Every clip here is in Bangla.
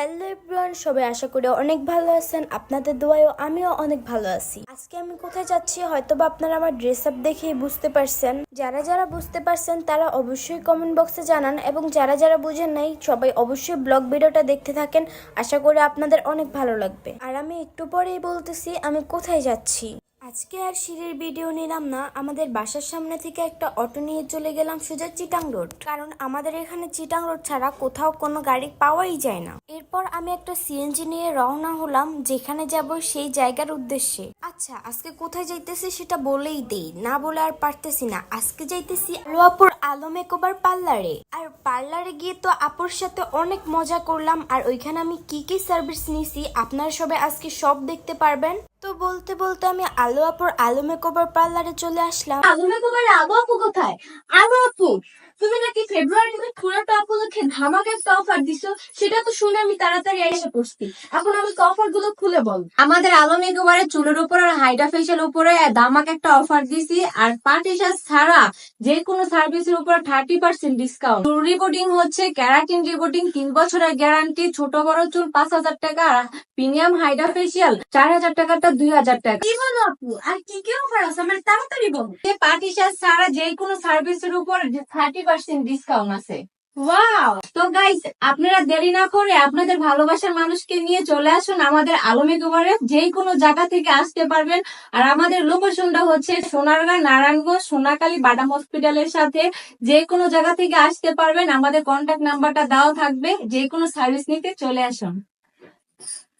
হ্যালো এভরিওয়ান, সবাই আশা করি অনেক ভালো আছেন। আপনাদের দোয়ায়ও আমিও অনেক ভালো আছি। আজকে আমি কোথায় যাচ্ছি হয়তো বা আপনারা আমার ড্রেস আপ দেখেই বুঝতে পারছেন। যারা যারা বুঝতে পারছেন তারা অবশ্যই কমেন্ট বক্সে জানান এবং যারা যারা বুঝেন নাই সবাই অবশ্যই ব্লগ ভিডিওটা দেখতে থাকেন। আশা করি আপনাদের অনেক ভালো লাগবে। আর আমি একটু পরেই বলতেছি আমি কোথায় যাচ্ছি। আজকে আর সিঁড়ির ভিডিও নিলাম না, আমাদের বাসার সামনে থেকে একটা অটো নিয়ে চলে গেলাম সোজা চিটাং রোড। কারণ আমাদের এখানে চিটাং রোড ছাড়া কোথাও কোনো গাড়ি পাওয়াই যায় না। এরপর আমি একটা সিএনজি নিয়ে রওনা হলাম, যেখানে যাব সেই জায়গার উদ্দেশ্যে। আচ্ছা আজকে কোথায় যাইতেছি সেটা বলেই দেই, না বলে আর পারতেছি না। আজকে যাইতেছি লোয়াপুর আলম একবার পার্লারে। আর পার্লারে গিয়ে তো আপুর সাথে অনেক মজা করলাম, আর ওইখানে আমি কি কি সার্ভিস নিয়েছি আপনারা সবাই আজকে সব দেখতে পারবেন। তো বলতে বলতে আমি আলো আপুর আলো মেকওভার পার্লারে চলে আসলাম। আলো তোমার আবু আপু কোথায়? আবু আপু তুমি নাকি ফেব্রুয়ারি তুমি পুরোটা উপলক্ষে ধামাকা একটা অফার দিছো সেটা তো শুনে আমি তাড়াতাড়ি এসে পড়ছি। এখন আমি অফারগুলো খুলে বল। আমাদের আলম একেবারে চুলের উপর আর হাইডা ফেশিয়াল উপরে দামাক একটা অফার দিছি আর পার্টিশাস ছাড়া যে কোনো সার্ভিসের উপর থার্টি পার্সেন্ট ডিসকাউন্ট চুল রিপোর্টিং হচ্ছে ক্যারাটিন রিপোর্টিং তিন বছরের গ্যারান্টি ছোট বড় চুল পাঁচ হাজার টাকা আর প্রিমিয়াম হাইড্রা ফেশিয়াল চার হাজার টাকাটা দুই হাজার টাকা। কি বলো আপু? আর কি কি অফার আছে? আমার তাড়াতাড়ি বলো। যে পার্টিশাস ছাড়া যে কোনো সার্ভিসের উপর থার্টি পার্সেন্ট ডিসকাউন্ট আছে। ওয়াও তো গাইস আপনারা দেরি না করে আপনাদের ভালোবাসার মানুষকে নিয়ে চলে আসুন আমাদের আলমে কুমারে যে কোনো জায়গা থেকে আসতে পারবেন। আর আমাদের লোকেশনটা হচ্ছে সোনারগাঁ নারায়ণগঞ্জ সোনাকালী বাদাম হসপিটালের সাথে। যে কোনো জায়গা থেকে আসতে পারবেন। আমাদের কন্ট্যাক্ট নাম্বারটা দেওয়া থাকবে। যে কোনো সার্ভিস নিতে চলে আসুন।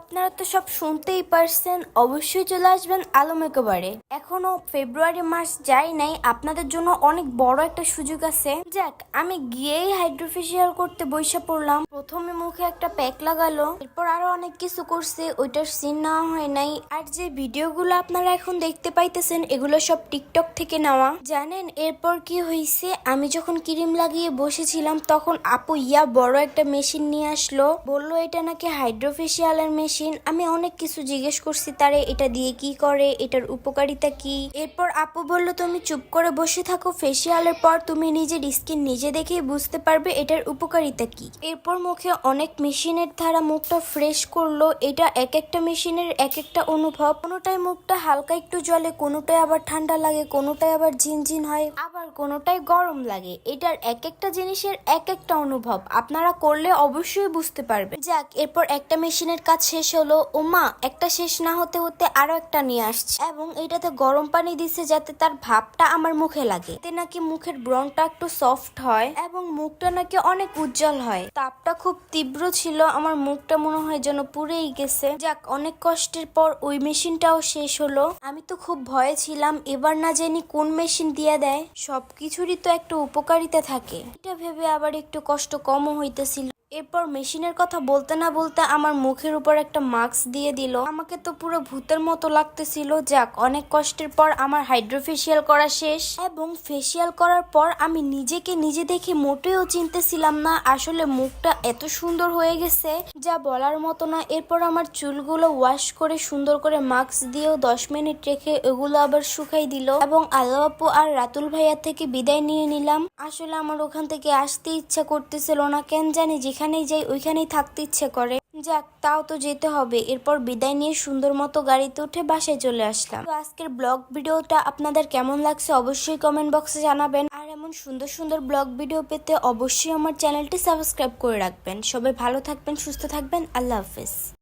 আপনারা তো সব শুনতেই পারছেন, অবশ্যই চলে আসবেন আলো মেকওভারে এখনও ফেব্রুয়ারি মাস যাই নাই, আপনাদের জন্য অনেক বড় একটা সুযোগ আছে। যাক, আমি গিয়েই হাইড্রোফেশিয়াল করতে বইসা পড়লাম। প্রথমে মুখে একটা প্যাক লাগালো, এরপর আরও অনেক কিছু করছে, ওইটার সিন নেওয়া হয় নাই। আর যে ভিডিওগুলো আপনারা এখন দেখতে পাইতেছেন, এগুলো সব টিকটক থেকে নেওয়া। জানেন, এরপর কি হয়েছে আমি যখন ক্রিম লাগিয়ে বসেছিলাম, তখন আপু ইয়া বড় একটা মেশিন নিয়ে আসলো। বলল, এটা নাকি হাইড্রোফেশিয়ালের মেশিন, আমি অনেক কিছু জিজ্ঞেস করছি তারে, এটা দিয়ে কি করে, এটার উপকারিতা কি? এরপর আপু বলল, তুমি চুপ করে বসে থাকো ফেসিয়ালের পর তুমি নিজের স্কিন নিজে দেখেই বুঝতে পারবে এটার উপকারিতা কি। এরপর মুখে অনেক মেশিনের ধারা মুখটা ফ্রেশ করল, এটা এক একটা মেশিনের এক একটা অনুভব। কোনোটাই মুখটা হালকা একটু জলে কোনোটাই আবার ঠান্ডা লাগে কোনোটাই আবার ঝিনঝিন হয়, আবার কোনোটাই গরম লাগে। এটার এক একটা জিনিসের এক একটা অনুভব। আপনারা করলে অবশ্যই বুঝতে পারবেন। যাক, এরপর একটা মেশিনের কাজ শেষ হলো ও মা একটা শেষ না হতে হতে আরও একটা নিয়ে আসছে। এবং এটাতে গরম পানি দিছে যাতে তার ভাবটা আমার মুখে লাগে। এতে নাকি মুখের ব্রনটা একটু সফট হয় এবং মুখটা নাকি অনেক উজ্জ্বল হয়। তাপটা খুব তীব্র ছিল, আমার মুখটা মনে হয় যেন পুড়েই গেছে। যাক, অনেক কষ্টের পর ওই মেশিনটাও শেষ হলো। আমি তো খুব ভয়ে ছিলাম, এবার না জানি কোন মেশিন দিয়ে দেয়। সবকিছুরই তো একটা উপকারিতা থাকে। এটা ভেবে আবার একটু কষ্ট কমও হইতেছিল। এরপর মেশিনের কথা বলতে না বলতে আমার মুখের উপর একটা মাস্ক দিয়ে দিল। আমাকে তো পুরো ভূতের মতো লাগতেছিল। যাক, অনেক কষ্টের পর আমার হাইড্রোফেশিয়াল করা শেষ। এবং ফেসিয়াল করার পর আমি নিজেকে নিজে দেখে মোটেও চিনতেছিলাম না আসলে মুখটা এত সুন্দর হয়ে গেছে যা বলার মতো না। এরপর আমার চুলগুলো ওয়াশ করে সুন্দর করে মাস্ক দিয়েও দশ মিনিট রেখে এগুলো আবার শুকাই দিল। এবং আল্লাহ আপু আর রাতুল ভাইয়ার থেকে বিদায় নিয়ে নিলাম। আসলে আমার ওখান থেকে আসতে ইচ্ছা করতেছিল না। কেন জানি যেখানেই যাই, ওইখানেই থাকতে ইচ্ছে করে। যাক, তাও তো যেতে হবে। এরপর বিদায় নিয়ে সুন্দর মতো গাড়িতে উঠে বাসায় চলে আসলাম। তো আজকের ব্লগ ভিডিওটা আপনাদের কেমন লাগছে অবশ্যই কমেন্ট বক্সে জানাবেন। আর এমন সুন্দর সুন্দর ব্লগ ভিডিও পেতে অবশ্যই আমার চ্যানেলটি সাবস্ক্রাইব করে রাখবেন। সবাই ভালো থাকবেন, সুস্থ থাকবেন। আল্লাহ হাফেজ।